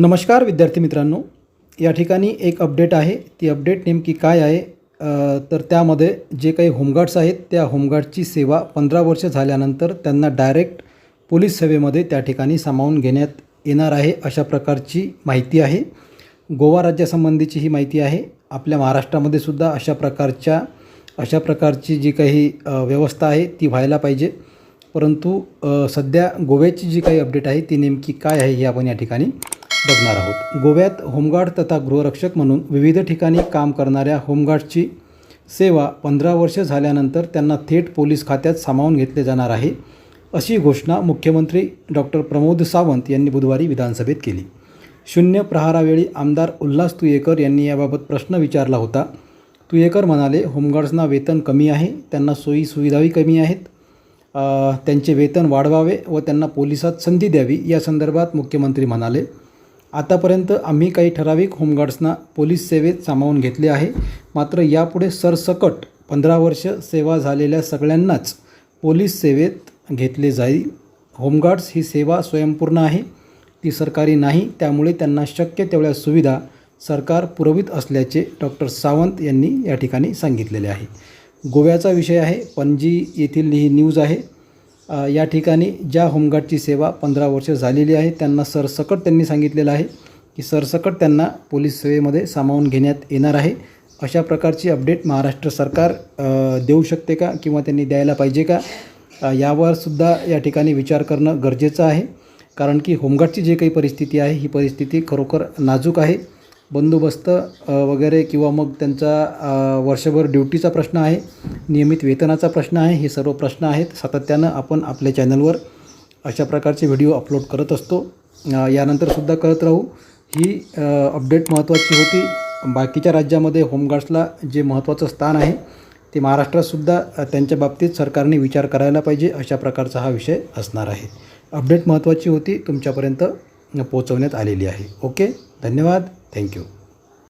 नमस्कार विद्यार्थी मित्रांनो. या ठिकाणी एक अपडेट आहे. ती अपडेट नेमकी काय आहे? तर त्यामध्ये जे काही होमगार्ड्स आहेत त्या होमगार्डची सेवा पंधरा वर्ष झाल्यानंतर त्यांना डायरेक्ट पोलीस सेवेमध्ये त्या ठिकाणी सामावून घेण्यात येणार आहे अशा प्रकारची माहिती आहे. गोवा राज्यासंबंधीची ही माहिती आहे. आपल्या महाराष्ट्रामध्ये सुद्धा अशा प्रकारच्या अशा प्रकारची जी काही व्यवस्था आहे ती व्हायला पाहिजे. परंतु सध्या गोव्याची जी काही अपडेट आहे ती नेमकी काय आहे हे आपण या ठिकाणी बघणार आहोत. गोव्यात होमगार्ड तथा गृहरक्षक म्हणून विविध ठिकाणी काम करणाऱ्या होमगार्डची सेवा पंधरा वर्ष झाल्यानंतर त्यांना थेट पोलीस खात्यात सामावून घेतले जाणार आहे अशी घोषणा मुख्यमंत्री डॉक्टर प्रमोद सावंत यांनी बुधवारी विधानसभेत केली. शून्य प्रहारावेळी आमदार उल्हास तुयेकर यांनी याबाबत प्रश्न विचारला होता. तुयेकर म्हणाले होमगार्ड्सना वेतन कमी आहे त्यांना सोयी सुविधाही कमी आहेत. त्यांचे वेतन वाढवावे व त्यांना पोलिसात संधी द्यावी. या संदर्भात मुख्यमंत्री म्हणाले आतापर्यंत आम्ही काही ठराविक होमगार्ड्सना पोलीस सेवेत सामावून घेतले आहे. मात्र यापुढे सरसकट पंधरा वर्ष सेवा झालेल्या सगळ्यांनाच पोलीस सेवेत घेतले जाईल. होमगार्ड्स ही सेवा स्वयंपूर्ण आहे. ती सरकारी नाही. त्यामुळे त्यांना शक्य तेवढ्या सुविधा सरकार पुरवित असल्याचे डॉक्टर सावंत यांनी या ठिकाणी सांगितलेले आहे. गोव्याचा विषय आहे. पणजी येथील ही न्यूज आहे. या ठिकाणी ज्या होमगार्डची सेवा पंधरा वर्ष झालेली आहे त्यांना सरसकट त्यांनी सांगितलेलं आहे की सरसकट त्यांना पोलीस सेवेमध्ये सामावून घेण्यात येणार आहे. अशा प्रकारची अपडेट महाराष्ट्र सरकार देऊ शकते का किंवा त्यांनी द्यायला पाहिजे का? यावरसुद्धा या ठिकाणी विचार करणं गरजेचं आहे. कारण की होमगार्डची जी काही परिस्थिती आहे ही परिस्थिती खरोखर नाजूक आहे. बंदोबस्त वगैरे किंवा मग त्यांचा वर्षभर ड्युटीचा प्रश्न आहे नियमित वेतनाचा प्रश्न आहे हे सर्व प्रश्न आहेत. सातत्यानं आपण आपल्या चॅनलवर अशा प्रकारचे व्हिडिओ अपलोड करत असतो. यानंतरसुद्धा करत राहू ही अपडेट महत्त्वाची होती. बाकीच्या राज्यामध्ये होमगार्ड्सला जे महत्त्वाचं स्थान आहे ते महाराष्ट्रातसुद्धा त्यांच्या बाबतीत सरकारने विचार करायला पाहिजे अशा प्रकारचा हा विषय असणार आहे. अपडेट महत्त्वाची होती तुमच्यापर्यंत पोहोचवण्यात आलेली आहे. ओके? धन्यवाद. Thank you.